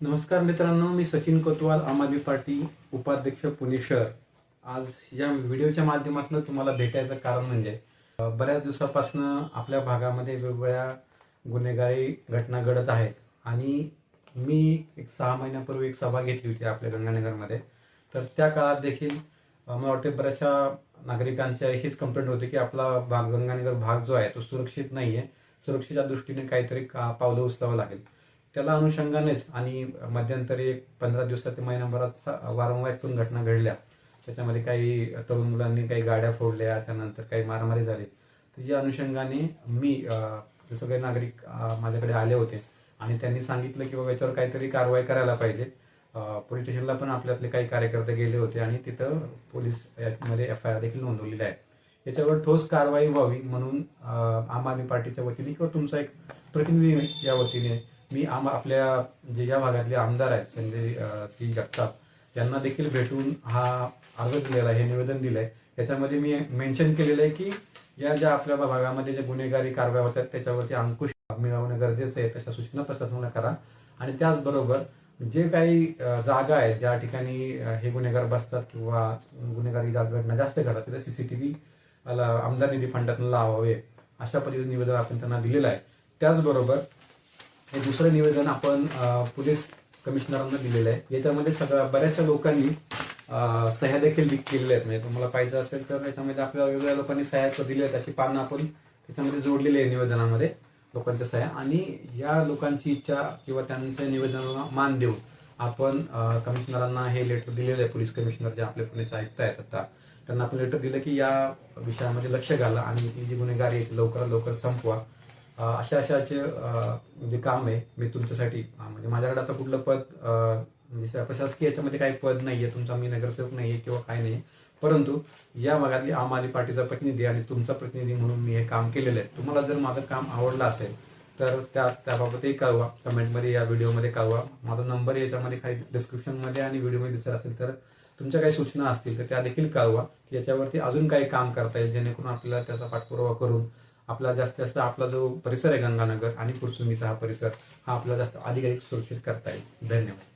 नमस्कार मित्रांनो मी सचिन कोतवाल आम आदमी पार्टी उपाध्यक्ष पुणे शहर. आज या व्हिडिओच्या माध्यमातून तुम्हाला भेटायचं कारण म्हणजे बऱ्याच दिवसापासून आपल्या भागामध्ये वेगवेगळ्या गुन्हेगारी घटना घडत आहेत. आणि मी एक सहा महिन्यापूर्वी एक सभा घेतली होती आपल्या गंगानगरमध्ये. तर त्या काळात देखील मला वाटते बऱ्याचशा नागरिकांच्या हीच कंप्लेंट होती की आपला भाग गंगानगर भाग जो आहे तो सुरक्षित नाही आहे सुरक्षेच्या दृष्टीने काहीतरी का- पावलं उचलावं लागेल. त्याला अनुषंगानेच आणि मध्यंतरी एक पंधरा दिवसात ते महिनाभरात वारंवार पण घटना घडल्या. त्याच्यामध्ये काही तरुण मुलांनी काही गाड्या फोडल्या त्यानंतर काही मारामारी झाली. तर या अनुषंगाने मी सगळे जसं काही नागरिक माझ्याकडे आले होते आणि त्यांनी सांगितलं की बाबा याच्यावर काहीतरी कारवाई करायला पाहिजे. पोलीस स्टेशनला पण आपल्यातले काही कार्यकर्ते गेले होते आणि तिथं पोलीस यामध्ये एफ आय आर देखील नोंदवलेली आहे. याच्यावर ठोस कारवाई व्हावी म्हणून आम आदमी पार्टीच्या वतीने किंवा तुमचा एक प्रतिनिधी या वतीने मी आम आपल्या जे या भागातले आमदार आहेत संजय ती जगताप यांना देखील भेटून हा अर्ज दिलेला आहे हे निवेदन दिलंय. याच्यामध्ये मी मेन्शन केलेलं आहे की या ज्या आपल्या भागामध्ये जे गुन्हेगारी कारवाया होतात त्याच्यावरती अंकुश मिळवणं गरजेचं आहे तशा सूचना प्रशासनाला करा. आणि त्याचबरोबर जे काही जागा आहेत ज्या ठिकाणी हे गुन्हेगार बसतात किंवा गुन्हेगारी जागा घटना जास्त घडतात तिथे सीसीटीव्ही आमदार निधी फंडातून लावावे अशा पद्धतीचं निवेदन आपण त्यांना दिलेलं आहे. त्याचबरोबर हे दुसरं निवेदन आपण पोलीस कमिशनरांना दिलेलं आहे. याच्यामध्ये सगळ्या बऱ्याचशा लोकांनी सह्या देखील केलेल्या आहेत. म्हणजे तुम्हाला पाहिजे असेल तर याच्यामध्ये आपल्या वेगवेगळ्या लोकांनी सह्या दिल्या आहेत. त्याची पानं आपण त्याच्यामध्ये जोडलेली आहे निवेदनामध्ये लोकांच्या सह्या. आणि या लोकांची इच्छा किंवा त्यांच्या निवेदनाला मान देऊन आपण कमिशनरांना हे लेटर दिलेलं आहे. पोलीस कमिशनर जे आपले पुण्याचे आयुक्त आहेत आता त्यांना आपण लेटर दिलं की या विषयामध्ये लक्ष घाला आणि ही जी गुन्हेगारी लवकरात लवकर संपवा. अशा अशाचे म्हणजे जे काम आहे. मी तुमच्यासाठी म्हणजे माझ्याकडे आता कुठलं पद म्हणजे प्रशासकीय याच्यामध्ये काही पद नाहीये. तुमचा मी नगरसेवक नाहीये किंवा काय नाही परंतु या भागातली आम आदमी पार्टीचा प्रतिनिधी आणि तुमचा प्रतिनिधी म्हणून मी हे काम केलेलं आहे. तुम्हाला जर माझं काम आवडलं असेल तर त्या त्याबाबतही कळवा. कमेंटमध्ये या व्हिडिओमध्ये कळवा. माझा नंबर याच्यामध्ये काही डिस्क्रिप्शनमध्ये आणि व्हिडिओमध्ये दिसत असेल तर तुमच्या काही सूचना असतील तर त्या देखील कळवा की याच्यावरती अजून काही काम करता येईल जेणेकरून आपल्याला त्याचा पाठपुरावा करून आपला जास्तीत जास्त आपला जो परिसर आहे गंगानगर आणि फुरसुंगीचा हा परिसर हा आपला जास्त अधिकाधिक सुरक्षित करता येईल. धन्यवाद.